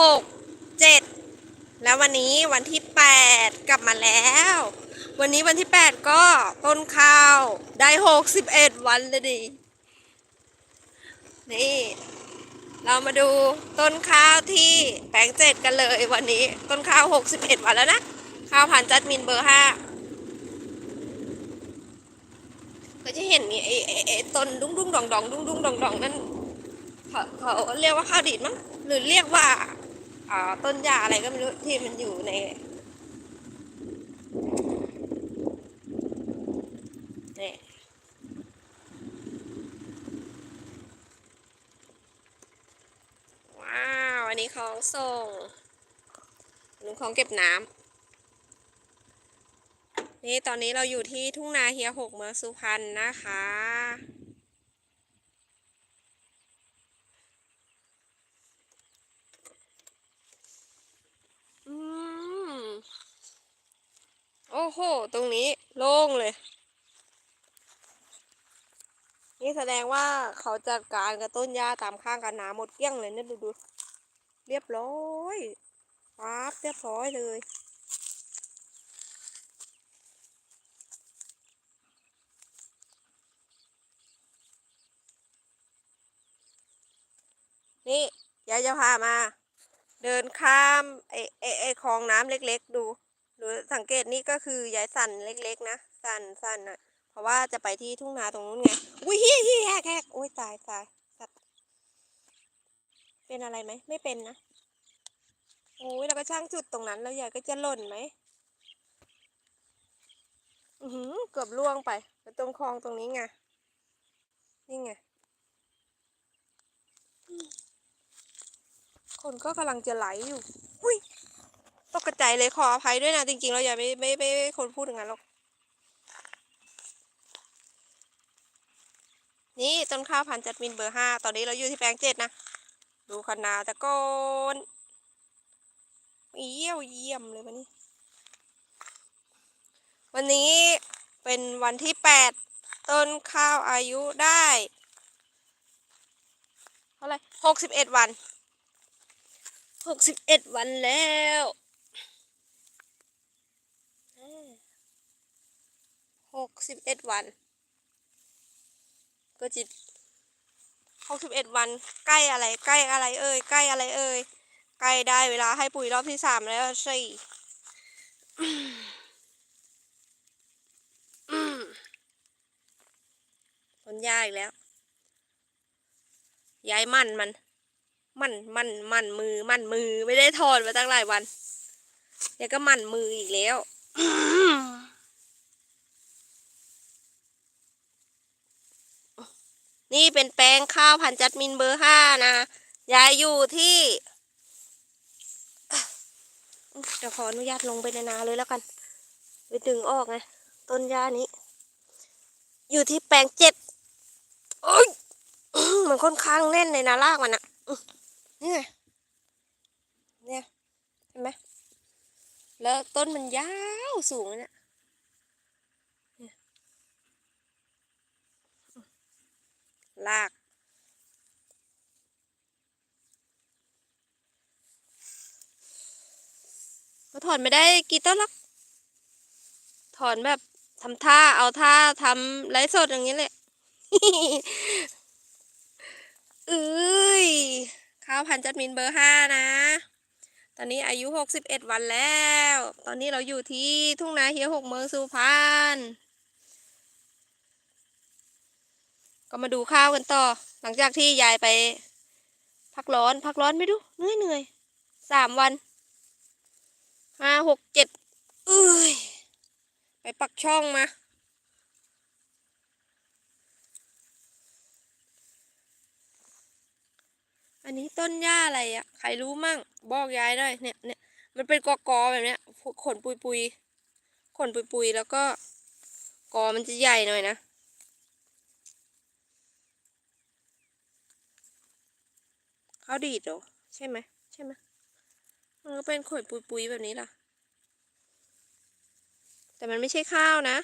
หกเจ็ดแล้ววันนี้วันที่แปดกลับมาแล้ว วันนี้วันที่แปดก็ต้นข้าวได้หกสิบเอ็ดวันเลยดินี่ เรามาดูต้นข้าวที่แปลงเจ็ดกันเลยวันนี้ต้นข้าวหกสิบเอ็ดวันแล้วนะ ข้าวพันจัดมินเบอร์ห้าก็จะเห็นนี่ไอ้ไอ้ต้นดุ้งดุ้งดองดองดุ้งดุ้งดองดองนั่นเขาเขาเรียกว่าข้าวดีดมั้งหรือเรียกว่า ต้นหญ้าอะไรก็ไม่รู้ที่มันอยู่ใน นี่ ว้าว อันนี้ของส่งอันนี้ของเก็บน้ำนี่ตอนนี้เราอยู่ที่ทุ่งนาเฮียหกเมืองสุพรรณนะคะ อืม โอ้โห ตรงนี้โล่งเลย นี่แสดงว่าเขาจัดการกับต้นหญ้าตามข้างกันน้ำหมดเกลี้ยงเลยเนี่ยดูดู เรียบร้อยปั๊บเรียบร้อยเลย นี่ยายจะพามา เดินข้ามไอ้ไอ้ไอ้คลองน้ำเล็ก ๆ ดู ดูสังเกตนี่ก็คือยายสั่นเล็กๆนะ สั่นสั่นอะ เพราะว่าจะไปที่ทุ่งนาตรงนู้นไง อุ้ยเฮียเฮียแหกแหกโอ้ยตายตายสัตว์เป็นอะไรไหม ไม่เป็นนะโอ้ยเราก็ช่างจุดตรงนั้น แล้วยายก็จะหล่นไหมอือหือเกือบล่วงไปไปตรงคลองตรงนี้ไง นี่ไง คนก็กำลังจะไหลอยู่ อุ้ย ตกกระจเลยขออภัยด้วยนะจริงๆเราอย่าไม่ไม่ไม่คนพูดอย่างนั้นหรอก นี่ต้นข้าวพันจัดมินเบอร์ห้าตอนนี้เราอยู่ที่แปลงเจ็ดนะ ดูคณาตะโกนเยี่ยวเยี่ยมเลยวันนี้ วันนี้เป็นวันที่แปดต้นข้าวอายุได้เท่าไรหกสิบเอ็ดวันหกสิบเอ็ดวันแล้ว หกสิบเอ็ดวัน ก็จิตหกสิบเอ็ดวัน ใกล้อะไร ใกล้อะไรเอ่ย ใกล้อะไรเอ่ย ใกล้ได้เวลาให้ปุ๋ยรอบที่สามแล้วสิอืมผลยาอีกแล้ว ย้ายมั่นมัน มั่นมั่นมั่นมือ มั่นมือ ไม่ได้ถอดมาตั้งหลายวันเดี๋ยวก็มั่นมืออีกแล้ว นี่เป็นแปลงข้าวพันจัดมินเบอร์ห้านะยายอยู่ที่เดี๋ยวขออนุญาตลงไปในนาเลยแล้วกัน ไปดึงออกไงต้นหญ้านี้ อยู่ที่แปลงเจ็ดโอ้ยมันค่อนข้างแน่นในนาลากมันอะนี่ไงเนี่ยเห็นไหมแล้วต้นมันยาวสูงเลยเนี่ยเนี่ย ลาก ก็ถอนไม่ได้กี่ต้นหรอก ถอนแบบทำท่าเอาท่าทำไลฟ์สดอย่างนี้เลยเอ้ยข้าวพันจัดมินเบอร์ห้านะ ตอนนี้อายุหกสิบเอ็ดวันแล้ว ตอนนี้เราอยู่ที่ทุ่งนาเฮียหกเมืองสุพรรณ ก็มาดูข้าวกันต่อ หลังจากที่ยายไป พักร้อน พักร้อนไม่ดูเหนื่อยเหนื่อยสามวันห้าหกเจ็ดเอ้ยไปปักช่องมา อันนี้ต้นหญ้าอะไรอะใครรู้มั่ง บอกยายหน่อยเนี่ยเนี่ยมันเป็นกอกอแบบเนี้ยขนปุยปุยขนปุยปุยแล้วก็กอมันจะใหญ่หน่อยนะ เขาดีดเหรอ ใช่ไหมใช่ไหมมันก็เป็นขนปุยปุยแบบนี้ล่ะ แต่มันไม่ใช่ข้าวนะ